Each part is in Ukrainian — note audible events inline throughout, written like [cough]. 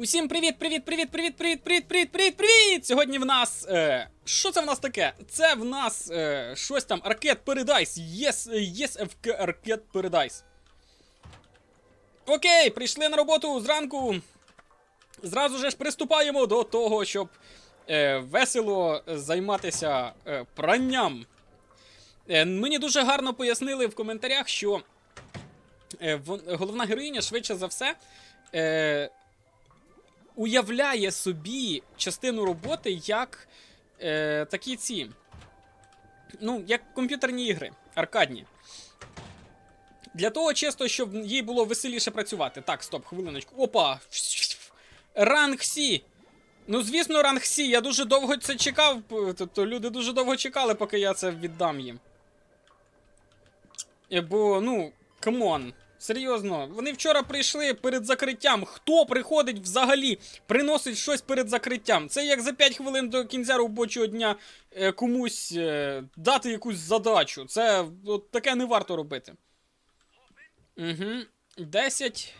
Усім привіт, привіт, привіт, привіт, привіт, привіт, привіт, привіт, привіт! Сьогодні в нас. Е, що це в нас таке? Це в нас е, щось там Arcade Paradise. Yes, yes, FK Arcade Paradise. Окей, прийшли на роботу зранку. Зразу же ж приступаємо до того, щоб е, весело займатися е, пранням. Е, мені дуже гарно пояснили в коментарях, що е, вон- головна героїня швидше за все. Е, уявляє собі частину роботи як е, такі ці. Ну, як комп'ютерні ігри, аркадні. Для того, чисто, щоб їй було веселіше працювати. Так, стоп, хвилиночку. Опа! Ранг Сі! Ну, звісно, ранг Сі. Я дуже довго це чекав. Тобто люди дуже довго чекали, поки я це віддам їм. Е, Бо, ну, камон. Серйозно, вони вчора прийшли перед закриттям. Хто приходить взагалі, приносить щось перед закриттям? Це як за 5 хвилин до кінця робочого дня е, комусь е, дати якусь задачу. Це от, таке не варто робити. Угу. 10.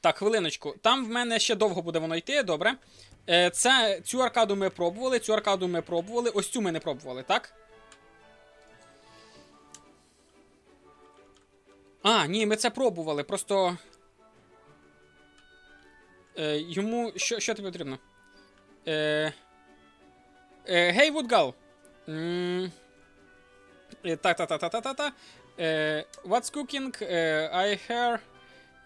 Так, хвилиночку. Там в мене ще довго буде воно йти, добре. Е, це, цю аркаду ми пробували, цю аркаду ми пробували, ось цю ми не пробували, так? А, ні, ми це пробували, просто. Е, йому. Що, що тобі потрібно? Е, е, Гей, Вудгал. М, е. Е, What's cooking? Е, I hear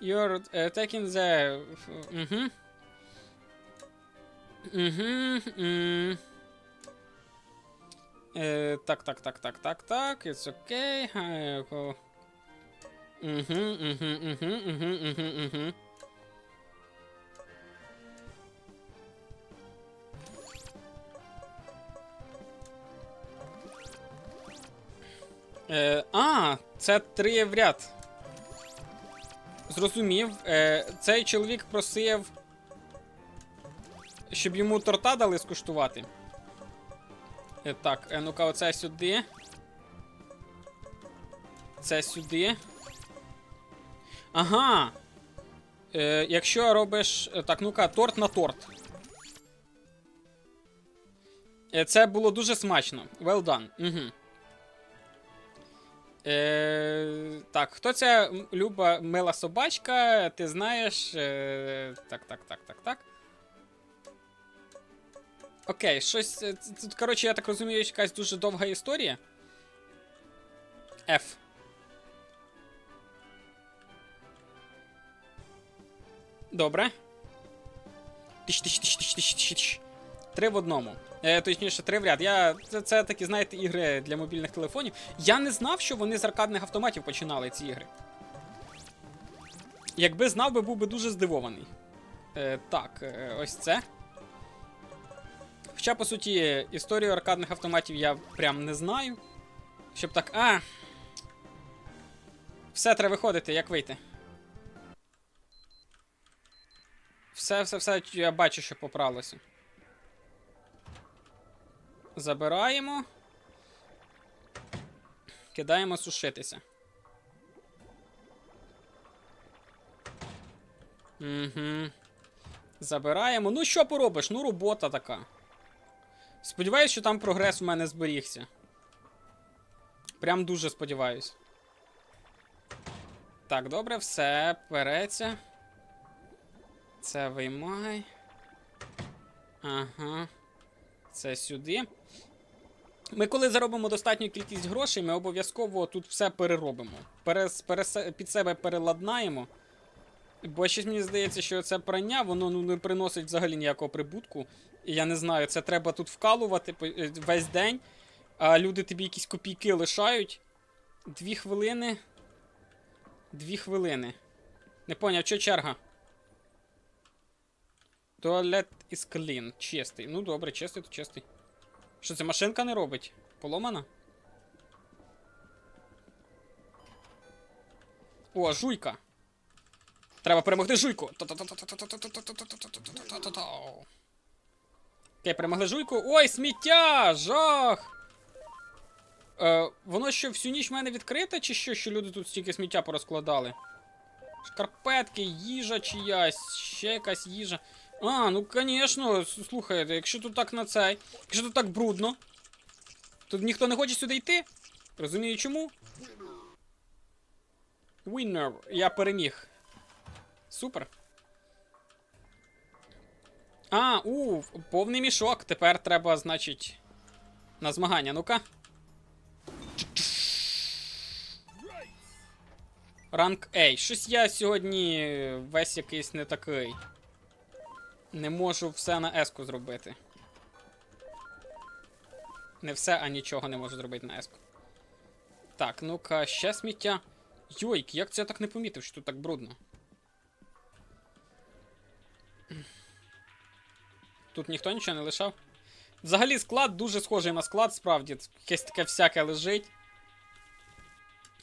you're е, taking the. Угу. Угу. Е, так, так, так, так, так, так. It's okay. Угу, угу, угу, угу, угу, угу. Е, а, це три в ряд. Зрозумів. Е, цей чоловік просив, щоб йому торта дали скуштувати. Е, так, е, ну-ка, оце сюди. Це сюди. Ага. Е, якщо робиш. е, Так, ну-ка, торт на торт. Е, це було дуже смачно. Well done. Угу. Е, так, хто ця люба мила собачка? Ти знаєш. Е, так, так, так, так, так. Окей, щось. е, Тут, коротше, я так розумію, якась дуже довга історія. F. Добре. Тиш, тиш, тиш, тиш, тиш, тиш, тиш. Три в одному. Е, точніше, три в ряд. Я, це, це такі, знаєте, ігри для мобільних телефонів. Я не знав, що вони з аркадних автоматів починали ці ігри. Якби знав би, був би дуже здивований. Е, так, е, ось це. Хоча, по суті, історію аркадних автоматів я прям не знаю. Щоб так. А. Все, треба виходити, як вийти. Все, все, все, я бачу, що поправилося. Забираємо. Кидаємо сушитися. Угу. Забираємо. Ну, що поробиш? Ну, робота така. Сподіваюсь, що там прогрес у мене зберігся. Прям дуже сподіваюсь. Так, добре, все, переться. Це виймай. Ага. Це сюди. Ми, коли заробимо достатню кількість грошей, ми обов'язково тут все переробимо. Перес, пересе, під себе переладнаємо. Бо щось мені здається, що це прання, воно ну, не приносить взагалі ніякого прибутку. Я не знаю, це треба тут вкалувати е, весь день, а люди тобі якісь копійки лишають. Дві хвилини. Дві хвилини. Не поняв, що черга? Туалет із clean. Чистий. Ну добре, чистий, то чистий. Що це машинка не робить? Поломана? О, жуйка. Треба перемогти жуйку. Окей, перемогли жуйку. Ой, сміття! Жах! Е, воно що всю ніч в мене відкрите, чи що, що люди тут стільки сміття порозкладали? Шкарпетки, їжа чиясь, ще якась їжа. А, ну звісно, слухайте, якщо тут так на цей, якщо тут так брудно, то ніхто не хоче сюди йти. Розумію чому? Winner, я переміг. Супер. А, у, повний мішок. Тепер треба, значить, на змагання. Ну-ка. Ранг A. Щось я сьогодні весь якийсь не такий. Не можу все на S-ку зробити. Не все, а нічого не можу зробити на S-ку. Так, ну-ка, ще сміття. Йойк, як це я так не помітив, що тут так брудно. Тут ніхто нічого не лишав. Взагалі склад дуже схожий на склад, справді. Якесь таке всяке лежить.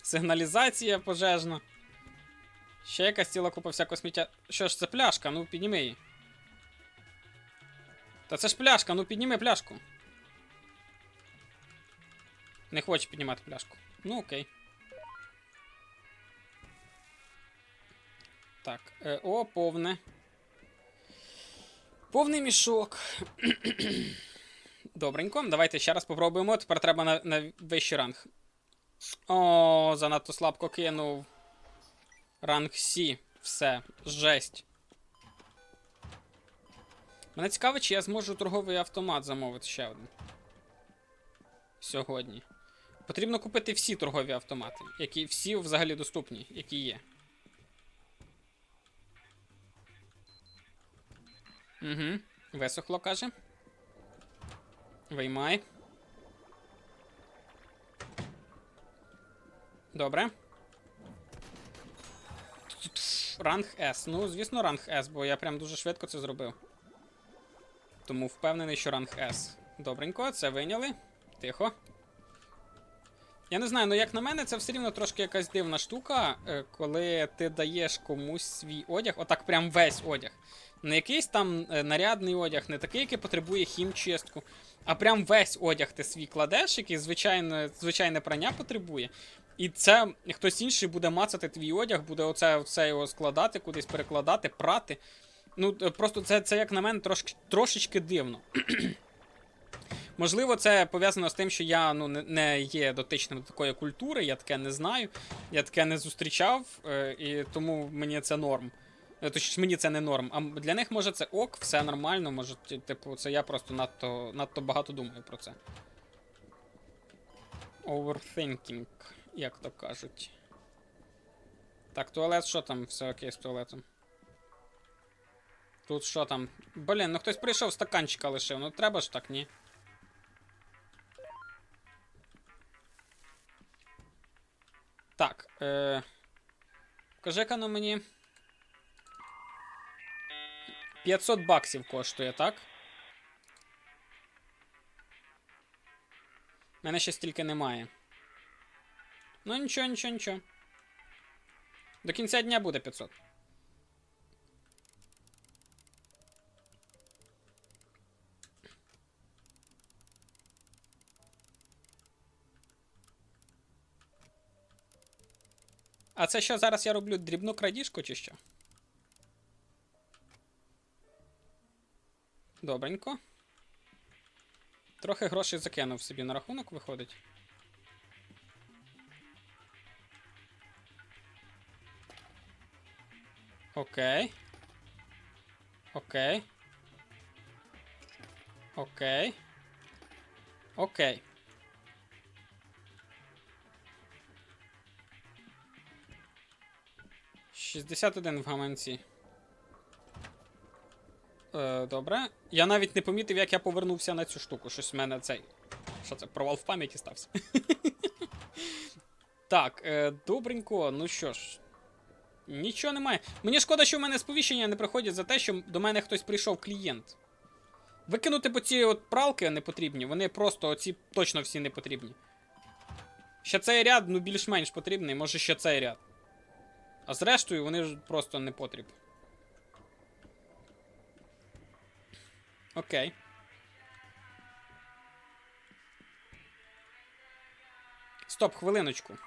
Сигналізація пожежна. Ще якась ціла купа всякого сміття. Що ж, це пляшка, ну підніми її. Та це ж пляшка, ну підніми пляшку. Не хоче піднімати пляшку. Ну окей. Так, е, о, повне. Повний мішок. [clears throat] Добренько, давайте ще раз попробуємо. Тепер треба на, на вищий ранг. О, занадто слабко кинув. Ранг Сі. Все. Жесть. Мене цікаво, чи я зможу торговий автомат замовити ще один. Сьогодні. Потрібно купити всі торгові автомати, які всі взагалі доступні, які є. Угу. Висохло, каже. Виймай. Добре. Ранг S. Ну, звісно, ранг S, бо я прям дуже швидко це зробив. Тому впевнений, що ранг S. Добренько, це вийняли. Тихо. Я не знаю, ну як на мене, це все рівно трошки якась дивна штука, е, коли ти даєш комусь свій одяг, отак прям весь одяг. Не якийсь там е, нарядний одяг, не такий, який потребує хімчистку, а прям весь одяг ти свій кладеш, який звичайне, звичайне прання потребує. І це хтось інший буде мацати твій одяг, буде оце, оце його складати, кудись перекладати, прати. Ну, е, просто це, це як на мене, трошки, трошечки дивно. [clears throat] Можливо, це пов'язано з тим, що я ну, не- не є дотичним до такої культури, я таке не знаю, я таке не зустрічав, е, і тому мені це норм. Е, Точніше, мені це не норм. А для них може це ок, все нормально, може, типу, це я просто надто, надто багато думаю про це. Overthinking, як то кажуть. Так, туалет, що там? Все окей з туалетом. Тут що там? Блін, ну хтось прийшов стаканчика лишив, ну треба ж так, ні? Так, е... Кажи-ка ну мені. 500 баксів коштує, так? У мене ще стільки немає. Ну нічого, нічого, нічого. До кінця дня буде 500. А це що зараз я роблю дрібну крадіжку чи що? Добренько. Трохи грошей закинув собі на рахунок, виходить. Окей. Окей. Окей. Окей. Шістдесят один в гаманці. Е, добре. Я навіть не помітив, як я повернувся на цю штуку. Щось в мене цей. Що це? Провал в пам'яті стався. [laughs] так, е, добренько, ну що ж. Нічого немає. Мені шкода, що в мене сповіщення не приходять за те, що до мене хтось прийшов клієнт. Викинути по ці от пралки не потрібні, вони просто оці точно всі не потрібні. Ще цей ряд, ну більш-менш потрібний, може ще цей ряд. А зрештою, вони ж просто не потріб. Окей. Стоп, хвилиночку.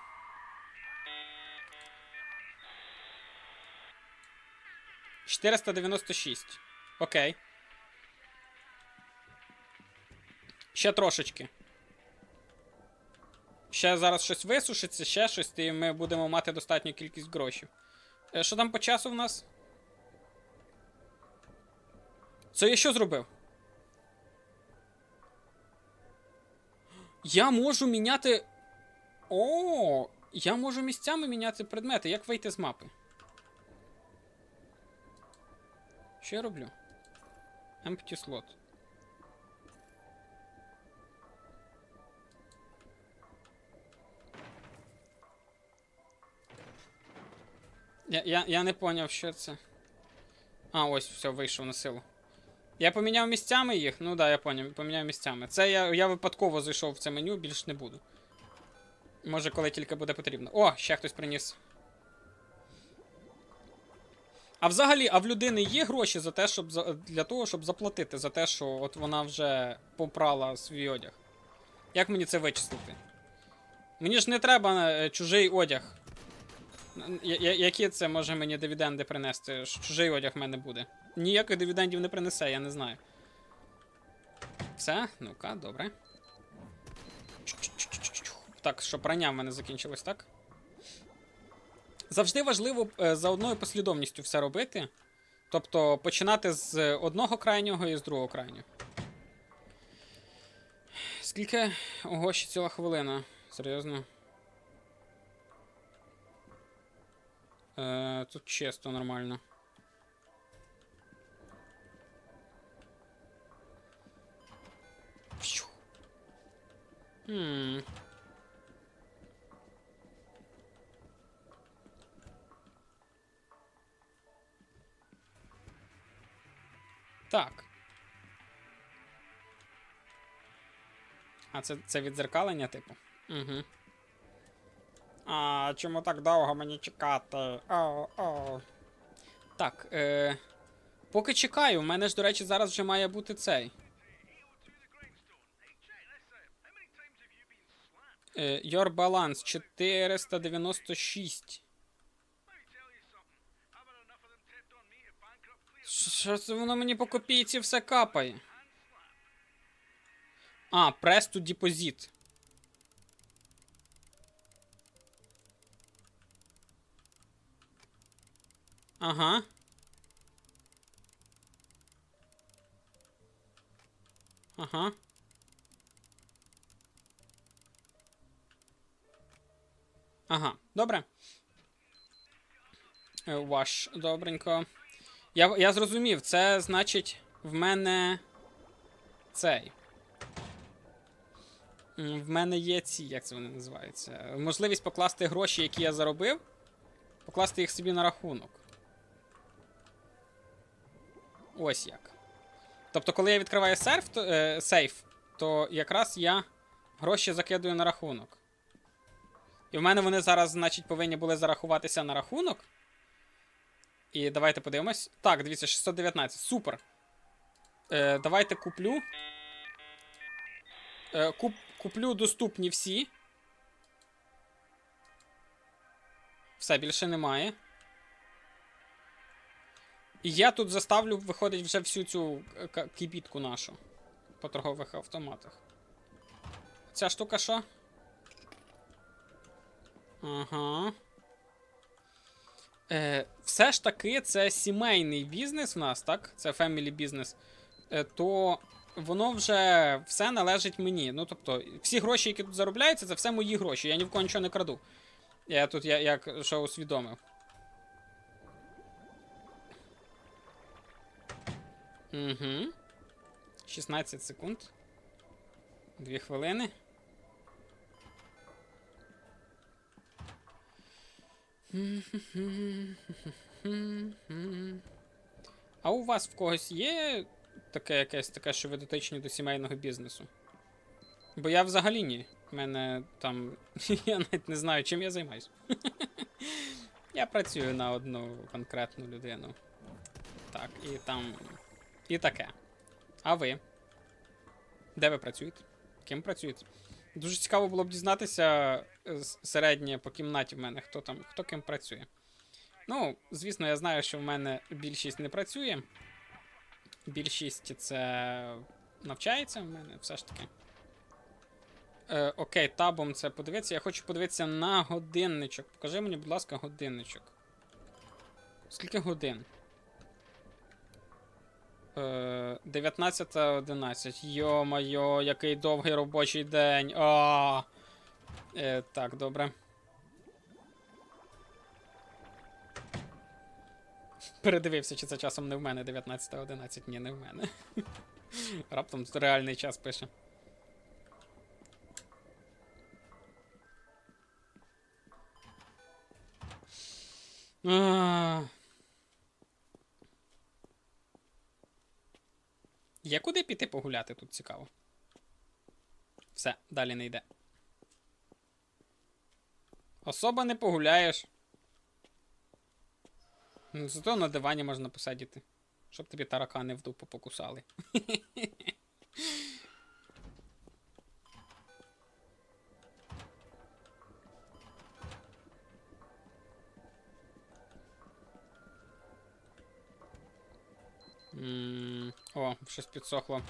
496. Окей. Ще трошечки. Ще зараз щось висушиться, ще щось, і ми будемо мати достатню кількість грошей. Е, Що там по часу в нас? Це я що зробив? Я можу міняти. О, я можу місцями міняти предмети. Як вийти з мапи? Що я роблю? Empty slot. Я, я, я не поняв, що це. А, ось, все, вийшов на силу. Я поміняв місцями їх? Ну да, я поняв, поміняв місцями. Це я, я випадково зайшов в це меню, більш не буду. Може, коли тільки буде потрібно. О, ще хтось приніс. А взагалі, а в людини є гроші за те, щоб для того, щоб заплатити за те, що от вона вже попрала свій одяг. Як мені це вичислити? Мені ж не треба е, чужий одяг. Які це може мені дивіденди принести? Чужий одяг в мене буде. Ніяких дивідендів не принесе, я не знаю. Все, ну-ка, добре. Так, що прання в мене закінчилось, так? Завжди важливо е, за одною послідовністю все робити. Тобто починати з одного крайнього і з другого крайнього. Скільки. Ого, ще ціла хвилина. Серйозно. Е, тут чисто нормально. Хм. Так. А це, це відзеркалення, типу? Угу. А чому так довго мені чекати? О, о. Так, е. Поки чекаю, в мене ж, до речі, зараз вже має бути цей. Е, your balance 496. Що це воно мені по копійці все капає? А, press to deposit. Ага. Ага. Ага, добре. Е, Ваш, добренько. Я, я зрозумів, це значить в мене цей. В мене є ці, як це вони називаються? Можливість покласти гроші, які я заробив, покласти їх собі на рахунок. Ось як. Тобто, коли я відкриваю серф, то, е, сейф, то якраз я гроші закидую на рахунок. І в мене вони зараз, значить, повинні були зарахуватися на рахунок. І давайте подивимось. Так, дивіться, 619. Супер. Е, давайте куплю. Е, куп, куплю доступні всі. Все, більше немає. І я тут заставлю, виходить, вже всю цю е, кібітку нашу по торгових автоматах. Ця штука що? Ага. Е, все ж таки, це сімейний бізнес в нас, так? Це family бізнес. Е, то воно вже все належить мені. Ну, тобто, всі гроші, які тут заробляються, це все мої гроші. Я ні в кого нічого не краду. Я тут я, як що усвідомив. Угу. 16 секунд. Дві хвилини. А у вас в когось є таке якесь таке, що ви дотичні до сімейного бізнесу? Бо я взагалі ні. У мене там. [laughs] Я навіть не знаю, чим я займаюсь. [laughs] Я працюю на одну конкретну людину. Так, і там. І таке. А ви? Де ви працюєте? Ким працюєте? Дуже цікаво було б дізнатися е, середнє по кімнаті в мене, хто там, хто ким працює. Ну, звісно, я знаю, що в мене більшість не працює. Більшість це навчається в мене все ж таки. Е, окей, табом це подивитися. Я хочу подивитися на годинничок. Покажи мені, будь ласка, годинничок. Скільки годин? Е, 19.11. Йо-майо, який довгий робочий день. А. Е, так, добре. Передивився, чи це часом не в мене 19.11. Ні, не в мене. [laughs] Раптом реальний час пише. А. Є куди піти погуляти тут цікаво. Все, далі не йде. Особо не погуляєш. Ну, Зато на дивані можна посидіти. Щоб тобі таракани в дупу покусали. М, О, щось підсохло.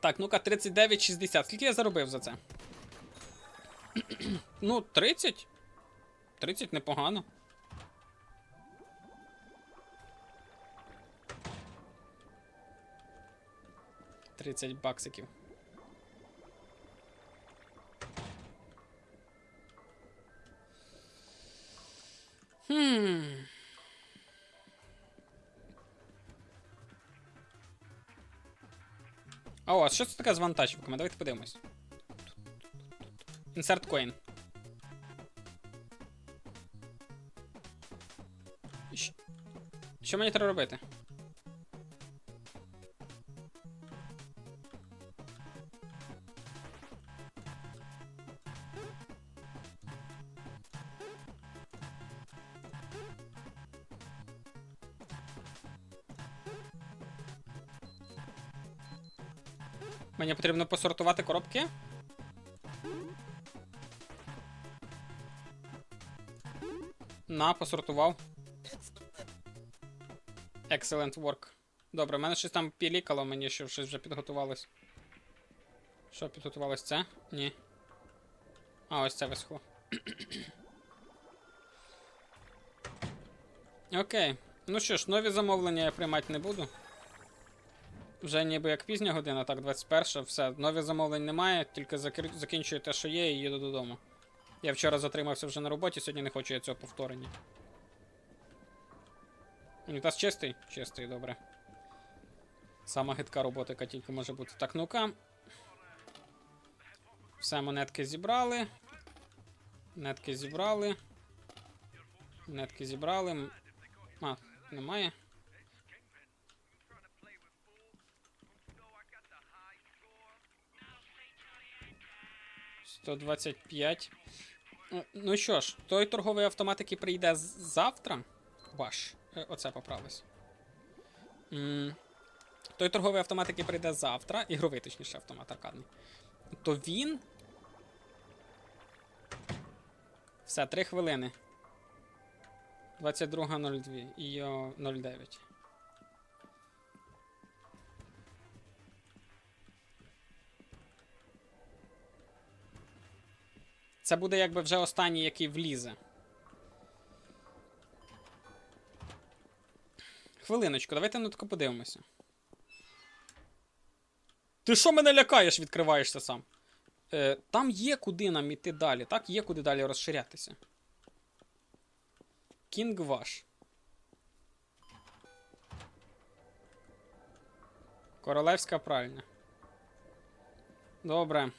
Так, ну-ка, 39,60. Скільки я заробив за це? [clears throat] ну, 30? 30 непогано. Тридцять баксиків. Хм. А о, що це таке з вантажівками? Давайте подивимось. Insert coin. Що мені треба робити? Мені потрібно посортувати коробки. На, посортував. Excellent work. Добре, в мене щось там пілікало, мені що щось вже підготувалось. Що підготувалось це? Ні. А, ось це висохло. Окей. Ну що ж, нові замовлення я приймати не буду. Вже ніби як пізня година, так, 21, все, нових замовлень немає, тільки закр... закінчую те, що є, і їду додому. Я вчора затримався вже на роботі, сьогодні не хочу я цього повторення. Унітаз чистий? Чистий, добре. Сама гидка робота, яка тільки може бути. Так, ну-ка. Все, монетки зібрали. Монетки зібрали. Монетки зібрали. А, немає. 125. Ну, Ну що ж, той торговий автомат, який прийде завтра. Ваш. Е, Оце поправилось. Той торговий автомат, який прийде завтра, ігровий, точніше, автомат аркадний. То він. Все, 3 хвилини. 22.02 і 09. Це буде якби вже останній, який влізе. Хвилиночку, давайте ну тако подивимося. Ти що мене лякаєш, відкриваєшся сам? Е, там є куди нам іти далі, так? Є куди далі розширятися. Кінг ваш. Королевська пральня. Добре.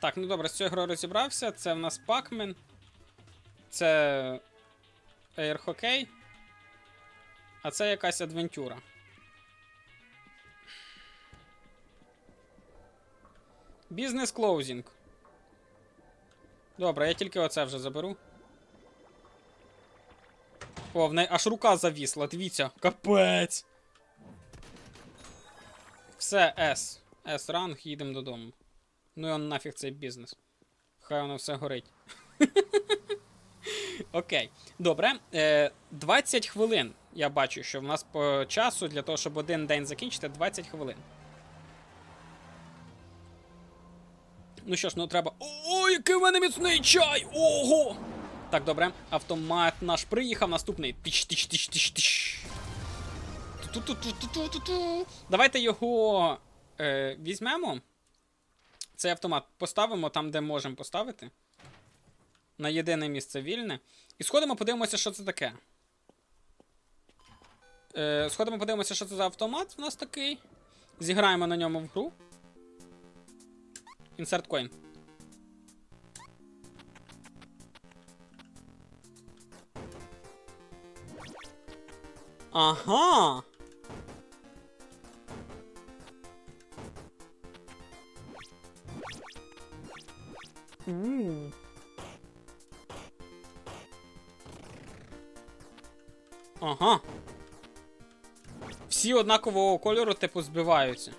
Так, ну добре, з цією грою розібрався. Це в нас Пакмен. Це Hockey. А це якась адвентюра. Бізнес клоузінг. Добре, я тільки оце вже заберу. О, в неї аж рука завісла, дивіться, капець. Все, S. S ранг, їдемо додому. Ну і он нафіг цей бізнес. Хай воно все горить. [laughs] Окей. Добре. Е, 20 хвилин. Я бачу, що в нас по часу для того, щоб один день закінчити, 20 хвилин. Ну що ж, ну треба. Ой, який в мене міцний чай! Ого! Так, добре. Автомат наш приїхав, наступний. Тич, тич, тич, тич, тич. Давайте його е, візьмемо. Цей автомат поставимо там, де можемо поставити. На єдине місце вільне. І сходимо, подивимося, що це таке. Е, сходимо, подивимося, що це за автомат у нас такий. Зіграємо на ньому в гру. Insert coin. Ага. М. Ага. Всі однакового кольору, типу, збиваються.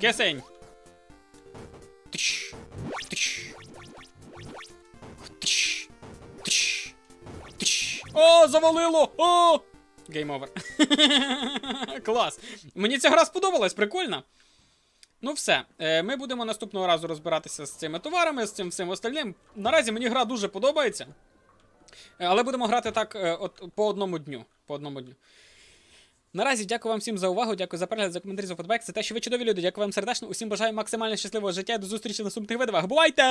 Кисень. О, завалило! О! Гейм овер. [laughs] Клас. Мені ця гра сподобалась, прикольно. Ну, все. Е, Ми будемо наступного разу розбиратися з цими товарами, з цим всім остальним. Наразі мені гра дуже подобається. Е, Але будемо грати так е, от, по одному дню. По одному дню. Наразі дякую вам всім за увагу, дякую за перегляд, за коментарі, за фотбек. Це те, що ви чудові люди. Дякую вам сердечно. Усім бажаю максимально щасливого життя. До зустрічі в наступних видах. Бувайте!